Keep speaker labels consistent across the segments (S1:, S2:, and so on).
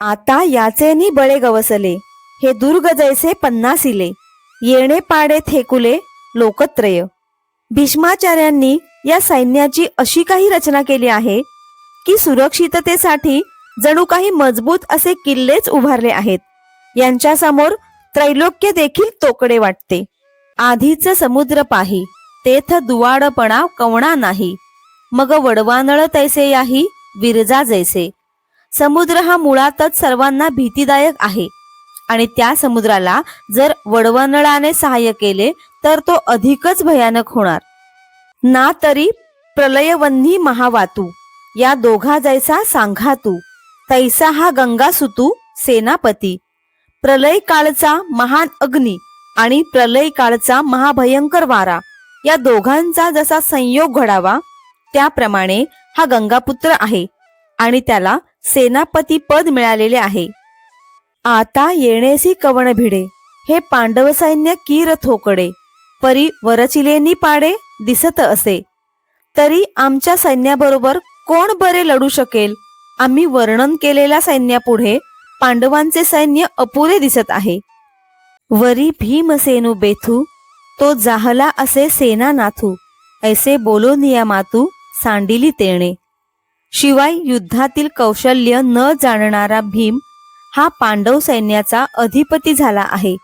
S1: आता याचेनी बळे गवसले हे दुर्ग जैसे पन्नासिले येणे पाडे थेकुले लोकत्रय. भीष्माचार्यांनी या सैन्याची अशी काही रचना केली आहे की सुरक्षिततेसाठी जणू काही मजबूत असे किल्लेच उभारले आहेत. यांच्या समोर त्रैलोक्य देखील तोकडे वाटते. आधीच समुद्र पाही तेथ दुवाडपणा कवणा नाही. मग वडवानळ तैसे याही विरजा जैसे. समुद्र हा मुळातच सर्वांना भीतीदायक आहे. आणि त्या समुद्राला जर वडवनळाने सहाय्य केले तर तो अधिकच भयानक होणार. ना तरी प्रलयवन्ही महावातू या दोघा जैसा सांगा तू तैसा हा गंगा सुतू सेनापती. प्रलय काळचा महान अग्नी आणि प्रलय काळचा महाभयंकर वारा या दोघांचा जसा संयोग घडावा त्याप्रमाणे हा गंगापुत्र आहे. आणि त्याला सेनापती पद मिळालेले आहे. आता येणेसी कवण भिडे हे पांडव सैन्य कीर थोकडे परी वरचिलेनी पाडे दिसत असे. तरी आमच्या सैन्याबरोबर कोण बरे लढू शकेल? आम्ही वर्णन केलेल्या सैन्यापुढे पांडवांचे सैन्य अपुरे दिसत आहे. वरी भीमसेनू बेथू तो जाहला असे सेना नाथू ऐसे बोलो नियमातू सांडिली तेणे. शिवाय युद्धातील कौशल्य न जाणणारा भीम हा पांडव सैन्याचा अधिपती झाला आहे.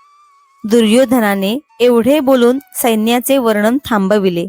S1: दुर्योधनाने एवढे बोलून सैन्याचे वर्णन थांबविले.